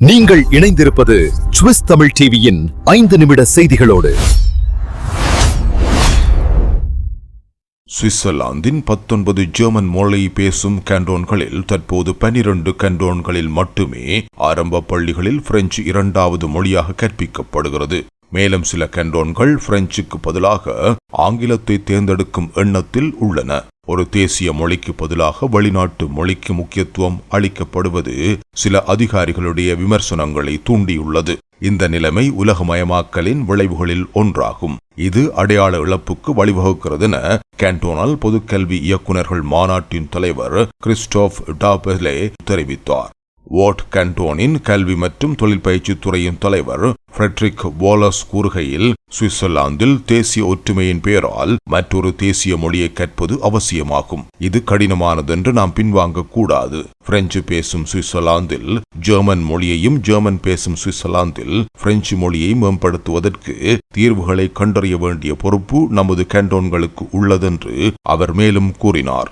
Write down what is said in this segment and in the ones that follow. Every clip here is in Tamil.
நீங்கள் இணைந்திருப்பது சுவிஸ் தமிழ் டிவியின் ஐந்து நிமிட செய்திகளோடு. சுவிட்சர்லாந்தின் பத்தொன்பது ஜெர்மன் மொழி பேசும் கண்டோன்களில் தற்போது பனிரண்டு கண்டோன்களில் மட்டுமே ஆரம்ப பள்ளிகளில் பிரெஞ்சு இரண்டாவது மொழியாக கற்பிக்கப்படுகிறது. மேலும் சில கண்டோன்கள் பிரெஞ்சுக்கு பதிலாக ஆங்கிலத்தை தேர்ந்தெடுக்கும் எண்ணத்தில் உள்ளன. ஒரு தேசிய மொழிக்கு பதிலாக வெளிநாட்டு மொழிக்கு முக்கியத்துவம் அளிக்கப்படுவது சில அதிகாரிகளுடைய விமர்சனங்களை தூண்டியுள்ளது. இந்த நிலைமை உலகமயமாக்கலின் விளைவுகளில் ஒன்றாகும். இது அடையாள இழப்புக்கு வழிவகுக்கிறது என கேண்டோனால் பொதுக்கல்வி இயக்குநர்கள் மாநாட்டின் தலைவர் கிறிஸ்டோப் டாபெலே தெரிவித்தார். வாட் கேண்டோனின் கல்வி மற்றும் தொழிற்பயிற்சி துறையின் தலைவர் ஃப்ரெட்ரிக் வாலஸ் கூறுகையில் சுவிட்சர்லாந்தில் தேசிய ஒற்றுமையின் பெயரால் மற்றொரு தேசிய மொழியை கற்பது அவசியமாகும். இது கடினமானதென்று நாம் பின்வாங்க கூடாது. பிரெஞ்சு பேசும் சுவிட்சர்லாந்தில் ஜெர்மன் மொழியையும் ஜெர்மன் பேசும் சுவிட்சர்லாந்தில் பிரெஞ்சு மொழியை மேம்படுத்துவதற்கு தீர்வுகளை கண்டறிய வேண்டிய பொறுப்பு நமது கேண்டோன்களுக்கு உள்ளதென்று அவர் மேலும் கூறினார்.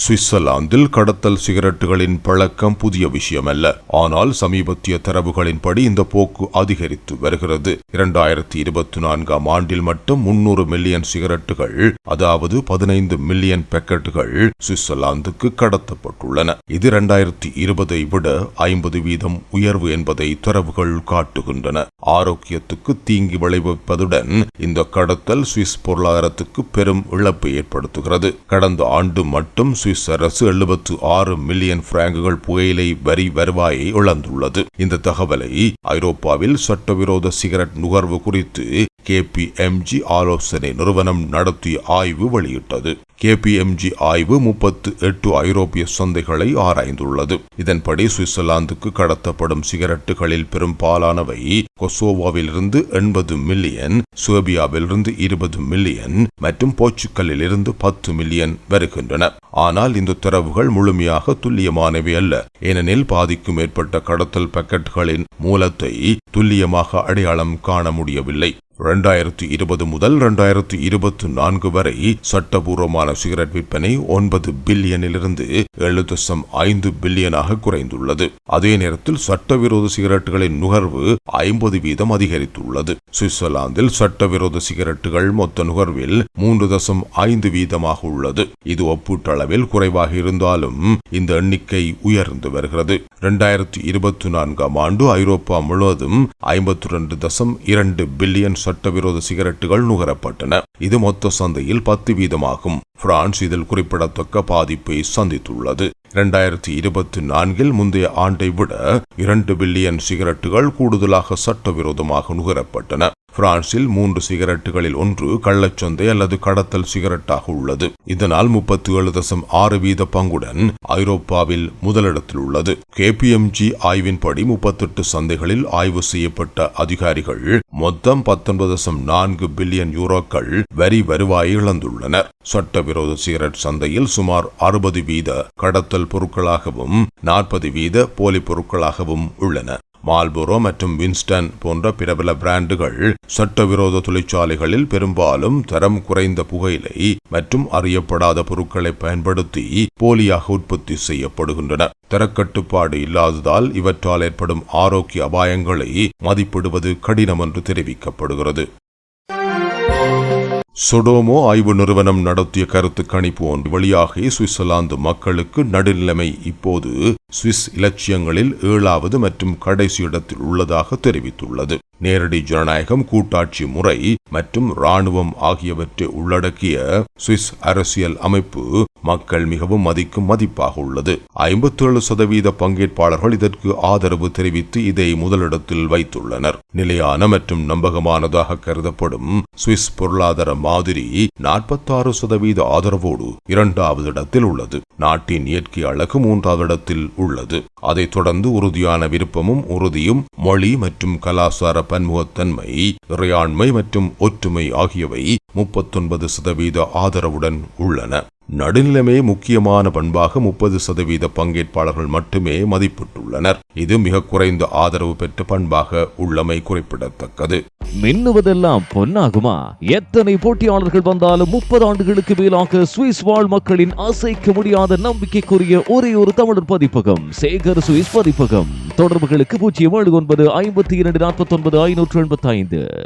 சுவிட்சர்லாந்தில் கடத்தல் சிகரெட்டுகளின் பழக்கம் புதிய விஷயமல்ல. ஆனால் சமீபத்திய தரவுகளின்படி இந்த போக்கு அதிகரித்து வருகிறது. இரண்டாயிரத்தி இருபத்தி நான்காம் ஆண்டில் மட்டும் முன்னூறு மில்லியன் சிகரெட்டுகள் அதாவது பதினைந்து மில்லியன் பேக்கெட்டுகள் சுவிட்சர்லாந்துக்கு கடத்தப்பட்டுள்ளன. இது இரண்டாயிரத்தி இருபதை விட ஐம்பது வீதம் உயர்வு என்பதை தரவுகள் காட்டுகின்றன. ஆரோக்கியத்துக்கு தீங்கி விளைவிப்பதுடன் இந்த கடத்தல் சுவிஸ் பொருளாதாரத்துக்கு பெரும் இழப்பை ஏற்படுத்துகிறது. கடந்த ஆண்டு மட்டும் சுவிஸ் அரசு எழுபத்து ஆறு மில்லியன் பிராங்குகள் புகையிலை வரி வருவாயை இழந்துள்ளது. இந்த தகவலை ஐரோப்பாவில் சட்டவிரோத சிகரெட் நுகர்வு குறித்து கேபிஎம்ஜி ஆலோசனை நிறுவனம் நடத்திய ஆய்வு வெளியிட்டது. கேபிஎம்ஜி ஆய்வு முப்பத்து எட்டு ஐரோப்பிய சந்தைகளை ஆராய்ந்துள்ளது. இதன்படி சுவிட்சர்லாந்துக்கு கடத்தப்படும் சிகரெட்டுகளில் பெரும்பாலானவை கொசோவாவிலிருந்து எண்பது மில்லியன் சுவேபியாவிலிருந்து இருபது மில்லியன் மற்றும் போர்ச்சுக்கலில் இருந்து பத்து மில்லியன் வருகின்றன. ஆனால் இந்த தரவுகள் முழுமையாக துல்லியமானவை அல்ல. ஏனெனில் பாதிக்கும் மேற்பட்ட கடத்தல் பக்கெட்டுகளின் மூலத்தை துல்லியமாக அடையாளம் காண முடியவில்லை. இரண்டாயிரத்தி இருபது முதல் இரண்டாயிரத்தி இருபத்தி நான்கு வரை சட்டபூர்வமான சிகரெட் விற்பனை ஒன்பது பில்லியனிலிருந்து ஏழு தசம் ஐந்து பில்லியனாக குறைந்துள்ளது. அதே நேரத்தில் சட்டவிரோத சிகரெட்டுகளின் நுகர்வு ஐம்பது வீதம் அதிகரித்துள்ளது. சுவிட்சர்லாந்தில் சட்டவிரோத சிகரெட்டுகள் மொத்த நுகர்வில் மூன்று தசம் ஐந்து வீதமாக உள்ளது. இது ஒப்பீட்டளவில் குறைவாக இருந்தாலும் இந்த எண்ணிக்கை உயர்ந்து வருகிறது. இரண்டாயிரத்தி இருபத்தி நான்காம் ஆண்டு ஐரோப்பா முழுவதும் ஐம்பத்தி ரெண்டு தசம் இரண்டு பில்லியன் சட்டவிரோத சிகரெட்டுகள் நுகரப்பட்டன. இது மொத்த சந்தையில் பத்து வீதமாகும். பிரான்ஸ் இதில் குறிப்பிடத்தக்க பாதிப்பை சந்தித்துள்ளது. இரண்டாயிரத்தி இருபத்தி நான்கில் முந்தைய ஆண்டை விட இரண்டு பில்லியன் சிகரெட்டுகள் கூடுதலாக சட்டவிரோதமாக நுகரப்பட்டன. பிரான்சில் மூன்று சிகரெட்டுகளில் ஒன்று கள்ளச்சந்தை அல்லது கடத்தல் சிகரெட்டாக உள்ளது. இதனால் முப்பத்தி ஏழு தசம் ஆறு வீத பங்குடன் ஐரோப்பாவில் முதலிடத்தில் உள்ளது. கேபிஎம்ஜி ஆய்வின்படி முப்பத்தெட்டு சந்தைகளில் ஆய்வு செய்யப்பட்ட அதிகாரிகள் மொத்தம் பத்தொன்பது தசம் நான்கு பில்லியன் யூரோக்கள் வரி வருவாயை இழந்துள்ளனர். சட்டவிரோத சிகரெட் சந்தையில் சுமார் அறுபது வீத கடத்தல் பொருட்களாகவும் நாற்பது வீத போலி பொருட்களாகவும் உள்ளன. மால்போரோ மற்றும் வின்ஸ்டன் போன்ற பிரபல பிராண்டுகள் சட்டவிரோத தொழிற்சாலைகளில் பெரும்பாலும் தரம் குறைந்த புகையிலை மற்றும் அறியப்படாத பொருட்களை பயன்படுத்தி போலியாக உற்பத்தி செய்யப்படுகின்றன. தரக்கட்டுப்பாடு இல்லாததால் இவற்றால் ஏற்படும் ஆரோக்கிய அபாயங்களை மதிப்பிடுவது கடினம் என்று தெரிவிக்கப்படுகிறது. சொடோமோ ஆய்வு நிறுவனம் நடத்திய கருத்து கணிப்பு ஒன்று வழியாகவே சுவிட்சர்லாந்து மக்களுக்கு நடுநிலைமை இப்போது சுவிஸ் இலட்சியங்களில் ஏழாவது மற்றும் கடைசி இடத்தில் உள்ளதாக தெரிவித்துள்ளது. நேரடி ஜனநாயகம் கூட்டாட்சி முறை மற்றும் இராணுவம் ஆகியவற்றை உள்ளடக்கிய சுவிஸ் அரசியல் அமைப்பு மக்கள் மிகவும் மதிக்கும் மதிப்பாக உள்ளது. ஐம்பத்தேழு சதவீத பங்கேற்பாளர்கள் இதற்கு ஆதரவு தெரிவித்து இதை முதலிடத்தில் வைத்துள்ளனர். நிலையான மற்றும் நம்பகமானதாக கருதப்படும் சுவிஸ் பொருளாதார மாதிரி நாற்பத்தாறு சதவீத ஆதரவோடு இரண்டாவது இடத்தில் உள்ளது. நாட்டின் இயற்கை அழகு மூன்றாவது இடத்தில் உள்ளது. அதைத் தொடர்ந்து உறுதியான விருப்பமும் உறுதியும் மொழி மற்றும் கலாசார பன்முகத்தன்மை இறையாண்மை மற்றும் ஒற்றுமை ஆகியவை முப்பத்தொன்பது சதவீத ஆதரவுடன் உள்ளன. நடுநிலைமை முக்கியமான பண்பாக முப்பது சதவீத பங்கேற்பாளர்கள் மட்டுமே மதிப்பிட்டுள்ளனர். இது மிக குறைந்த ஆதரவு பெற்ற பண்பாக உள்ளமை குறிப்பிடத்தக்கது. மின்னுவதெல்லாம் பொன்னாகுமா? எத்தனை போட்டியாளர்கள் வந்தாலும் முப்பது ஆண்டுகளுக்கு மேலாக சுவிஸ் வாழ் மக்களின் அசைக்க முடியாத நம்பிக்கைக்குரிய ஒரே ஒரு தமிழர் பதிப்பகம் சேகர் சுவிஸ் பதிப்பகம். தொடர்புகளுக்கு பூஜ்ஜியம் ஏழு ஒன்பது ஐம்பத்தி இரண்டு நாற்பத்தி ஒன்பது ஐநூற்று எண்பத்தி ஐந்து